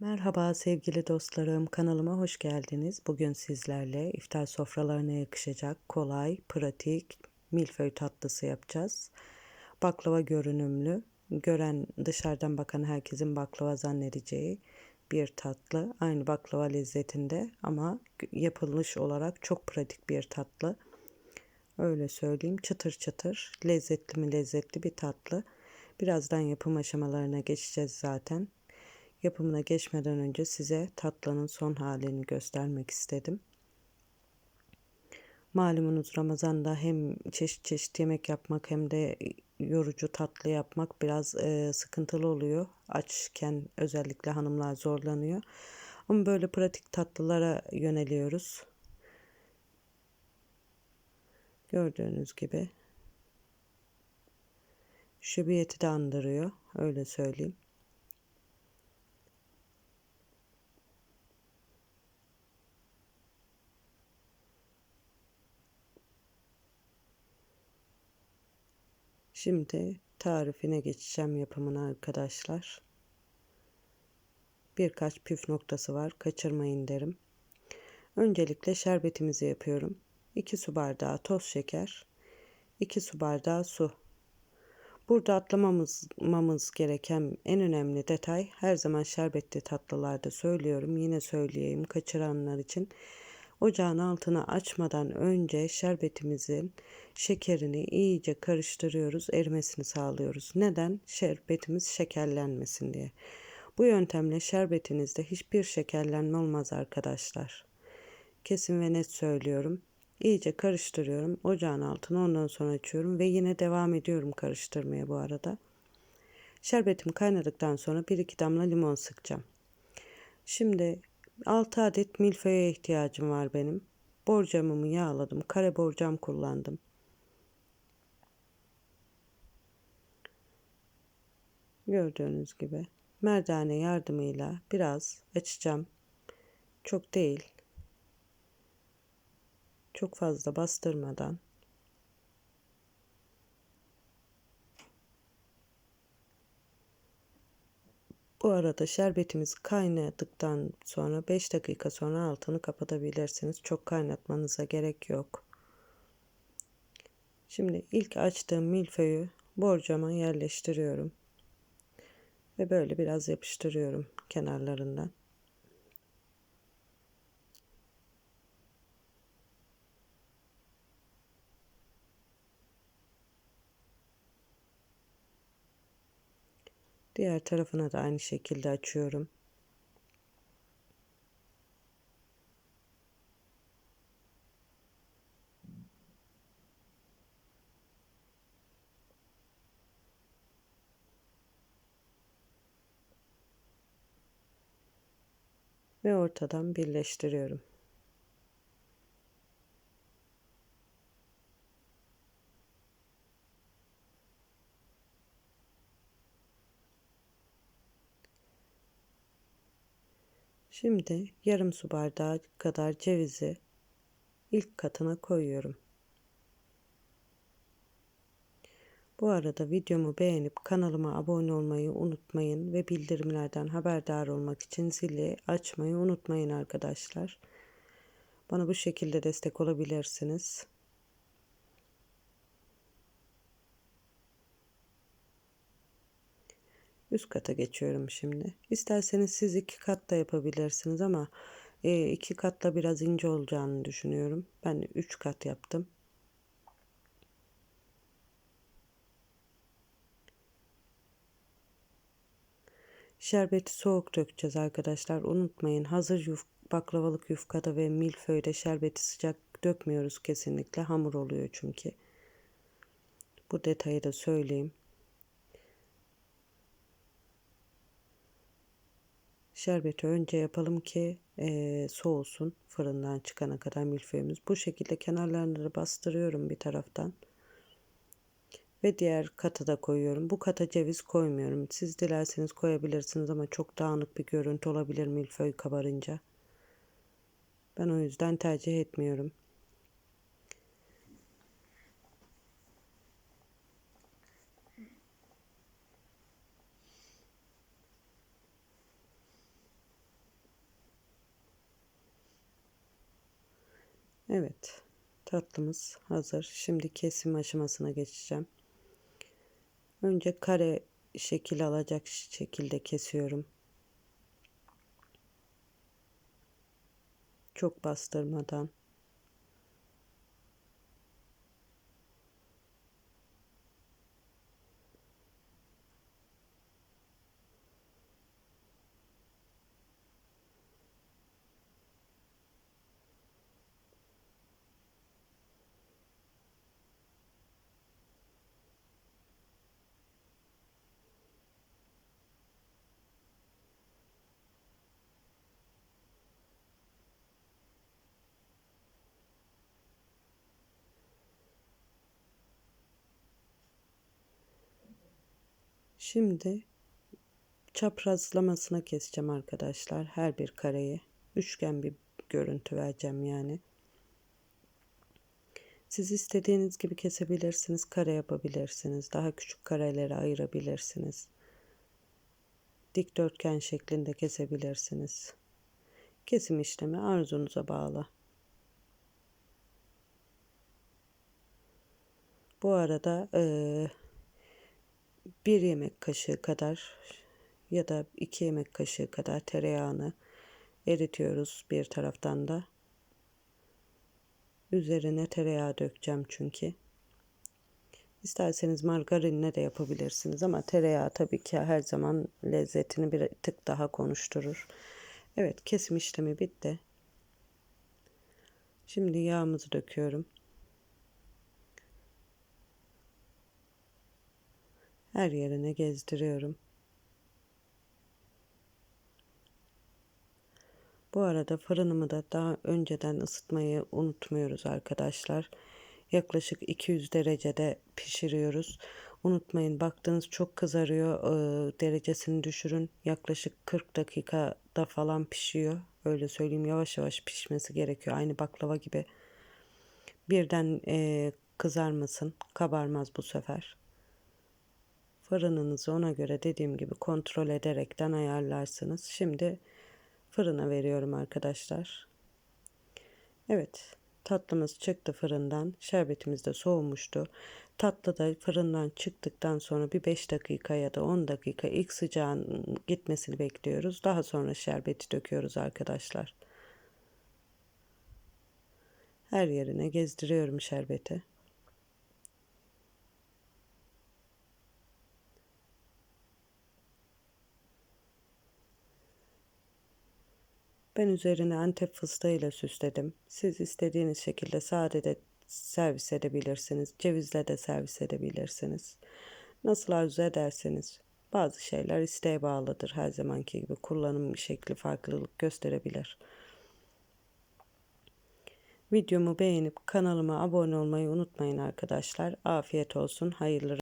Merhaba sevgili dostlarım, kanalıma hoş geldiniz. Bugün sizlerle iftar sofralarına yakışacak kolay, pratik milföy tatlısı yapacağız. Baklava görünümlü, gören dışarıdan bakan herkesin baklava zannedeceği bir tatlı. Aynı baklava lezzetinde ama yapılış olarak çok pratik bir tatlı. Öyle söyleyeyim, çıtır çıtır, lezzetli mi lezzetli bir tatlı. Birazdan yapım aşamalarına geçeceğiz zaten. Yapımına geçmeden önce size tatlının son halini göstermek istedim. Malumunuz Ramazan'da hem çeşit çeşit yemek yapmak hem de yorucu tatlı yapmak biraz e, sıkıntılı oluyor. Açken özellikle hanımlar zorlanıyor. Ama böyle pratik tatlılara yöneliyoruz. Gördüğünüz gibi şöbiyeti de andırıyor. Öyle söyleyeyim. Şimdi tarifine geçeceğim yapımına arkadaşlar. Birkaç püf noktası var. Kaçırmayın derim. Öncelikle şerbetimizi yapıyorum. 2 su bardağı toz şeker, 2 su bardağı su. Burada atlamamız gereken en önemli detay her zaman şerbetli tatlılarda söylüyorum. Yine söyleyeyim kaçıranlar için Ocağın altını açmadan önce şerbetimizin şekerini iyice karıştırıyoruz, erimesini sağlıyoruz. Neden? Şerbetimiz şekerlenmesin diye. Bu yöntemle şerbetinizde hiçbir şekerlenme olmaz arkadaşlar. Kesin ve net söylüyorum. İyice karıştırıyorum. Ocağın altını ondan sonra açıyorum ve yine devam ediyorum karıştırmaya bu arada. Şerbetim kaynadıktan sonra 1-2 damla limon sıkacağım. Şimdi 6 adet milföye ihtiyacım var benim. Borcamımı yağladım. Kare borcam kullandım. Gördüğünüz gibi merdane yardımıyla biraz açacağım. Çok değil. Çok fazla bastırmadan Bu arada şerbetimiz kaynadıktan sonra 5 dakika sonra altını kapatabilirsiniz. Çok kaynatmanıza gerek yok. Şimdi ilk açtığım milföyü borcama yerleştiriyorum. Ve böyle biraz yapıştırıyorum kenarlarından. Diğer tarafına da aynı şekilde açıyorum. Ve ortadan birleştiriyorum. Şimdi yarım su bardağı kadar cevizi ilk katına koyuyorum. Bu arada videomu beğenip kanalıma abone olmayı unutmayın ve bildirimlerden haberdar olmak için zili açmayı unutmayın arkadaşlar. Bana bu şekilde destek olabilirsiniz. Üst kata geçiyorum şimdi. İsterseniz siz iki kat da yapabilirsiniz ama e, iki katla biraz ince olacağını düşünüyorum. Ben üç kat yaptım. Şerbeti soğuk dökeceğiz arkadaşlar. Unutmayın hazır yuf baklavalık yufkada ve milföyde şerbeti sıcak dökmüyoruz kesinlikle. Hamur oluyor çünkü. Bu detayı da söyleyeyim. Şerbeti önce yapalım ki e, soğusun fırından çıkana kadar milföyümüz. Bu şekilde kenarlarını bastırıyorum bir taraftan. Ve diğer katı da koyuyorum. Bu kata ceviz koymuyorum. Siz dilerseniz koyabilirsiniz ama çok dağınık bir görüntü olabilir milföy kabarınca. Ben o yüzden tercih etmiyorum. Evet. Tatlımız hazır. Şimdi kesim aşamasına geçeceğim. Önce kare şekil alacak şekilde kesiyorum. Çok bastırmadan. Şimdi çaprazlamasına keseceğim arkadaşlar. Her bir kareyi. Üçgen bir görüntü vereceğim yani. Siz istediğiniz gibi kesebilirsiniz. Kare yapabilirsiniz. Daha küçük karelere ayırabilirsiniz. Dikdörtgen şeklinde kesebilirsiniz. Kesim işlemi arzunuza bağlı. Bu arada bir yemek kaşığı kadar ya da iki yemek kaşığı kadar tereyağını eritiyoruz bir taraftan da. Üzerine tereyağı dökeceğim çünkü. İsterseniz margarinle de yapabilirsiniz ama tereyağı tabii ki her zaman lezzetini bir tık daha konuşturur. Evet kesim işlemi bitti. Şimdi yağımızı döküyorum. Her yerine gezdiriyorum. Bu arada fırınımı da daha önceden ısıtmayı unutmuyoruz arkadaşlar. Yaklaşık 200 derecede pişiriyoruz. Unutmayın baktığınız çok kızarıyor e, derecesini düşürün. Yaklaşık 40 dakikada falan pişiyor. Öyle söyleyeyim yavaş yavaş pişmesi gerekiyor. Aynı baklava gibi. Birden e, kızarmasın kabarmaz bu sefer. Fırınınızı ona göre dediğim gibi kontrol ederekten ayarlarsınız. Şimdi fırına veriyorum arkadaşlar. Evet tatlımız çıktı fırından. Şerbetimiz de soğumuştu. Tatlı da fırından çıktıktan sonra bir 5 dakika ya da 10 dakika ilk sıcağın gitmesini bekliyoruz. Daha sonra şerbeti döküyoruz arkadaşlar. Her yerine gezdiriyorum şerbeti. Ben üzerine antep fıstığıyla süsledim. Siz istediğiniz şekilde sade de servis edebilirsiniz. Cevizle de servis edebilirsiniz. Nasıl arzu ederseniz. Bazı şeyler isteğe bağlıdır. Her zamanki gibi kullanım şekli farklılık gösterebilir. Videomu beğenip kanalıma abone olmayı unutmayın arkadaşlar. Afiyet olsun. Hayırlı